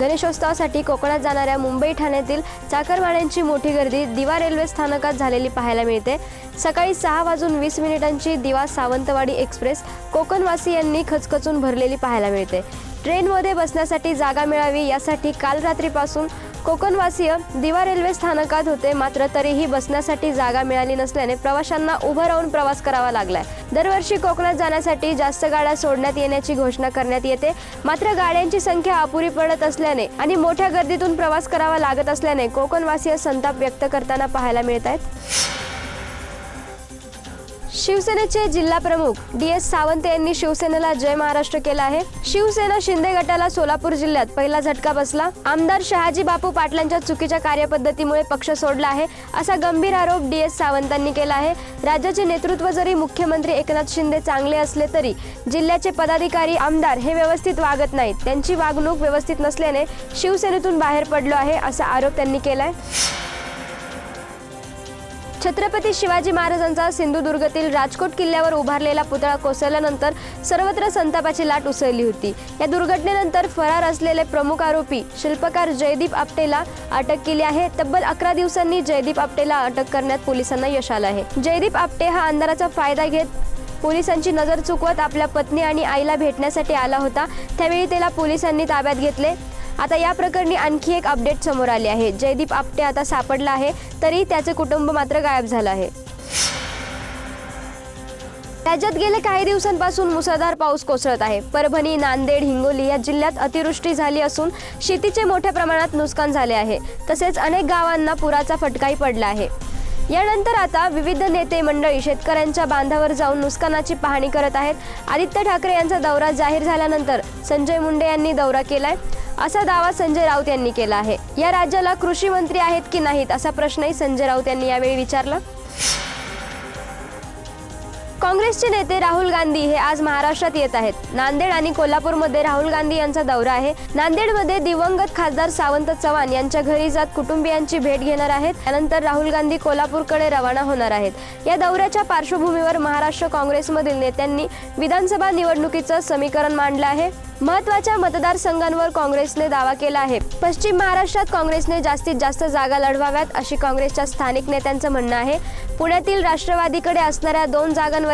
गणेशोत्सवासाठी कोकणात जाणाऱ्या मुंबई ठाण्यातील चाकरमान्यांची मोठी गर्दी दिवा रेल्वे स्थानकात झालेली पाहायला मिळते. सकाळी सहा वाजून वीस मिनिटांची दिवा सावंतवाडी एक्सप्रेस कोकणवासियांनी खचखचून भरलेली पाहायला मिळते. ट्रेनमध्ये बसण्यासाठी जागा मिळावी यासाठी काल रात्रीपासून कोकणवासीय दिवा रेल्वे स्थानकात होते मात्र तरीही बसण्यासाठी जागा मिळाली नसल्याने प्रवाशांना उभं राहून प्रवास करावा लागलाय. दरवर्षी कोकणात जाण्यासाठी जास्त गाड्या सोडण्यात येण्याची घोषणा करण्यात येते. मात्र गाड्यांची संख्या अपुरी पडत असल्याने आणि मोठ्या गर्दीतून प्रवास करावा लागत असल्याने कोकणवासीय संताप व्यक्त करताना पाहायला मिळत आहेत. शिवसेनेचे जिल्हा प्रमुख डी एस सावंत यांनी शिवसेनेला जय महाराष्ट्र केला आहे. शिवसेना शिंदे गटाला सोलापूर जिल्ह्यात पहिला झटका बसला. आमदार शहाजी बापू पाटलांच्या चुकीच्या कार्यपद्धतीमुळे पक्ष सोडला आहे असा गंभीर आरोप डी एस सावंतांनी केला आहे. राज्याचे नेतृत्व जरी मुख्यमंत्री एकनाथ शिंदे चांगले असले तरी जिल्ह्याचे पदाधिकारी आमदार हे व्यवस्थित वागत नाहीत. त्यांची वागणूक व्यवस्थित नसल्याने शिवसेनेतून बाहेर पडलो आहे असा आरोप त्यांनी केलाय. छत्रपती शिवाजी महाराजांचा सिंधुदुर्गातील राजकोट किल्ल्यावर उभारलेला पुतळा कोसळल्यानंतर सर्वत्र संतापाची लाट उसळली होती. या दुर्घटनेनंतर फरार असलेले प्रमुख आरोपी शिल्पकार जयदीप आपटेला अटक केली आहे. तब्बल अकरा दिवसांनी जयदीप आपटेला अटक करण्यात पोलिसांना यश आलं आहे. जयदीप आपटे हा अंधाराचा फायदा घेत पोलिसांची नजर चुकवत आपल्या पत्नी आणि आईला भेटण्यासाठी आला होता. त्यावेळी त्याला पोलिसांनी ताब्यात घेतले. आता या प्रकरणी आणखी एक अपडेट समोर आले आहे. जयदीप आपटे आता सापडला आहे तरी त्याचे कुटुंब मात्र गायब झालं आहे. राज्यात गेले काही दिवसांपासून मुसळधार पाऊस कोसळत आहे. परभणी नांदेड हिंगोली या जिल्ह्यात अतिवृष्टी झाली असून शेतीचे मोठ्या प्रमाणात नुकसान झाले आहे. तसेच अनेक गावांना पुराचा फटकाही पडला आहे. यानंतर आता विविध नेते मंडळी शेतकऱ्यांच्या बांधावर जाऊन नुकसानाची पाहणी करत आहेत. आदित्य ठाकरे यांचा दौरा जाहीर झाल्यानंतर संजय मुंडे यांनी दौरा केलाय. असा दावा संजय राऊत यांनी केला आहे. या राज्याला कृषी मंत्री आहेत की नाहीत असा प्रश्नही संजय राऊत यांनी यावेळी विचारला. काँग्रेसचे नेते राहुल गांधी हे आज महाराष्ट्रात येत आहेत. नांदेड आणि कोल्हापूरमध्ये राहुल गांधी यांचा दौरा आहे. नांदेडमध्ये दिवंगत खासदार सावंत चव्हाण यांच्या घरी जात कुटुंबियांची भेट घेणार आहेत. त्यानंतर राहुल गांधी कोल्हापूरकडे रवाना होणार आहेत. या दौऱ्याच्या पार्श्वभूमीवर महाराष्ट्र काँग्रेसमधील नेत्यांनी विधानसभा निवडणुकीचं समीकरण मांडलं आहे. महत्त्वाच्या मतदारसंघांवर काँग्रेसने दावा केला आहे. पश्चिम महाराष्ट्रात काँग्रेसने जास्तीत जास्त जागा लढवाव्यात अशी काँग्रेसच्या स्थानिक नेत्यांचं म्हणणं आहे. पुण्यातील राष्ट्रवादीकडे असणाऱ्या दोन जागांवर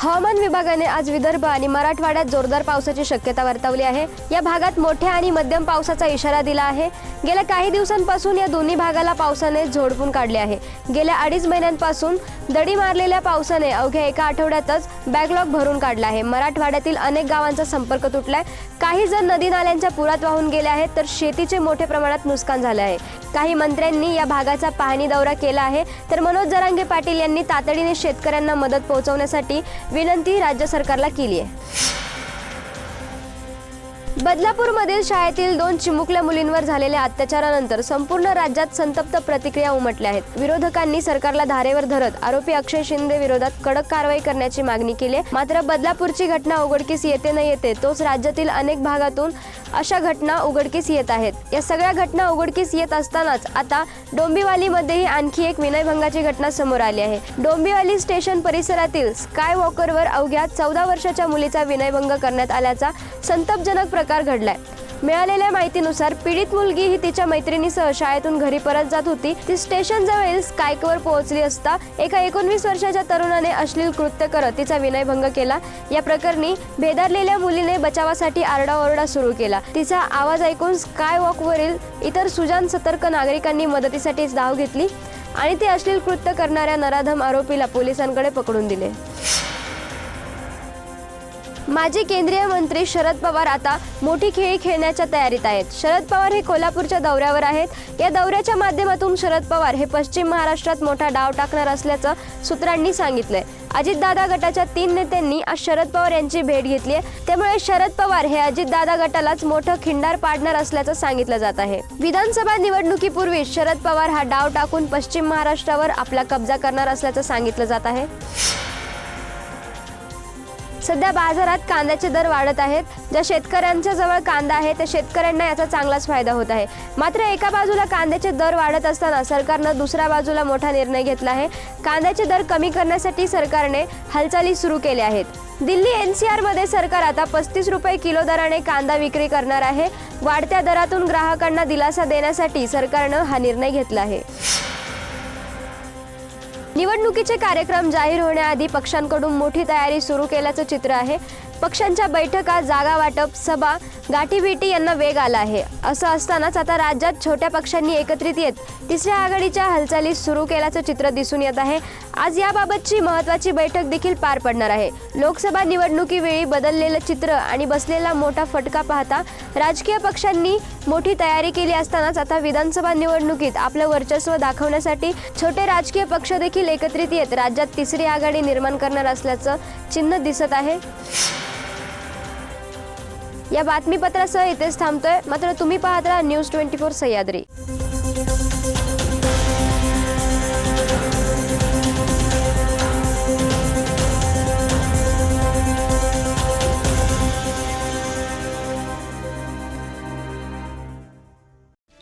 हवामान विभागाने आज विदर्भ आणि मराठवाड्यात जोरदार पावसाची शक्यता वर्तवली आहे. या भागात मोठ्या आणि मध्यम पावसाचा इशारा दिला आहे. गेल्या काही दिवसांपासून या दोन्ही भागाला पावसाने झोडपून काढले आहे. गेल्या अडीच महिन्यांपासून दडी मारलेल्या पावसाने अवघ्या एका आठवड्यातच बॅकलॉग भरून काढला आहे. मराठवाड्यातील अनेक गावांचा संपर्क तुटलाय. काही जण नदी नाल्यांच्या पुरात वाहून गेले आहेत तर शेतीचे मोठ्या प्रमाणात नुकसान झाले आहे. काही मंत्र्यांनी या भागाचा पाहणी दौरा केला आहे तर मनोज जरांगे पाटील यांनी तातडीने शेतकऱ्यांना मदत पोहोचवण्यासाठी विनंती राज्य सरकारला केली आहे. बदलापूरमधील शाळेतील दोन चिमुकल्या मुलींवर झालेल्या अत्याचारानंतर संपूर्ण राज्यात संतप्त प्रतिक्रिया उमटल्या आहेत. विरोधकांनी सरकारला धारेवर धरत आरोपी अक्षय शिंदे विरोधात कडक कारवाई करण्याची मागणी केली आहे. मात्र बदलापूरची घटना उघडकीस येते न येते तोच राज्यातील अनेक भागातून अशा घटना उघडकीस येत आहेत. या सगळ्या घटना उघडकीस येत असतानाच आता डोंबिवलीमध्येही आणखी एक विनयभंगाची घटना समोर आली आहे. डोंबिवली स्टेशन परिसरातील स्काय वॉकरवर अवघ्या चौदा वर्षाच्या मुलीचा विनयभंग करण्यात आल्याचा संतपजनक प्रकार घडलाय. मिळालेल्या माहितीनुसार पीडित मुलगी ही तिच्या मैत्रिणीसह शाळेतून घरी परत जात होती. ती स्टेशन जवळील स्कायकवर पोहोचली असता एका एकोणवीस वर्षाच्या तरुणाने अश्लील कृत्य करत तिचा विनयभंग केला. या प्रकरणी भेदारलेल्या मुलीने बचावासाठी आरडाओरडा सुरू केला. तिचा आवाज ऐकून स्काय वॉकवरील इतर सुजान सतर्क नागरिकांनी मदतीसाठी धाव घेतली आणि ते अश्लील कृत्य करणाऱ्या नराधम आरोपीला पोलिसांकडे पकडून दिले. माजी केंद्रीय मंत्री शरद पवार आता मोठी खेळी खेळण्याच्या तयारीत आहेत. शरद पवार हे कोल्हापूरच्या दौऱ्यावर आहेत. या दौऱ्याच्या माध्यमातून शरद पवार हे पश्चिम महाराष्ट्रात मोठा डाव टाकणार असल्याचं सूत्रांनी सांगितलंय. अजितदादा गटाच्या तीन नेत्यांनी आज शरद पवार यांची भेट घेतली आहे. त्यामुळे शरद पवार हे अजितदादा गटालाच मोठं खिंडार पाडणार असल्याचं सांगितलं जात आहे. विधानसभा निवडणुकीपूर्वी शरद पवार हा डाव टाकून पश्चिम महाराष्ट्रावर आपला कब्जा करणार असल्याचं सांगितलं जात आहे. सध्या बाजारात कांद्याचे दर वाढत आहेत. ज्या शेतकऱ्यांच्या जवळ कांदा आहे त्या शेतकऱ्यांना याचा चांगलाच फायदा होत आहे. मात्र एका बाजूला कांद्याचे दर वाढत असताना सरकारनं दुसऱ्या बाजूला मोठा निर्णय घेतला आहे. कांद्याचे दर कमी करण्यासाठी सरकारने हालचाली सुरू केल्या आहेत. दिल्ली एन सी आरमध्ये सरकार आता पस्तीस रुपये किलो दराने कांदा विक्री करणार आहे. वाढत्या दरातून ग्राहकांना दिलासा देण्यासाठी सरकारनं हा निर्णय घेतला आहे. निवडणुकीचे कार्यक्रम जाहीर होण्याआधी पक्षांकडून मोठी तयारी सुरू केल्याचं चित्र आहे. पक्षांच्या बैठका जागा वाटप सभा गाठीभेटी यांना वेग आला आहे. असं असतानाच आता राज्यात छोट्या पक्षांनी एकत्रित येत तिसऱ्या आघाडीच्या हालचाली सुरू केल्याचं चित्र दिसून येत आहे. आज याबाबतची महत्त्वाची बैठक देखील पार पडणार आहे. लोकसभा निवडणुकीवेळी बदललेलं चित्र आणि बसलेला मोठा फटका पाहता राजकीय पक्षांनी मोठी तयारी केली असतानाच आता विधानसभा निवडणुकीत आपलं वर्चस्व दाखवण्यासाठी छोटे राजकीय पक्ष देखील एकत्रित येत राज्यात तिसरी आघाडी निर्माण करणार असल्याचं चिन्ह दिसत आहे. या बातमीपत्रासह इथेच थांबतोय. मात्र तुम्ही पाहत राहा न्यूज ट्वेंटी फोर सह्याद्री.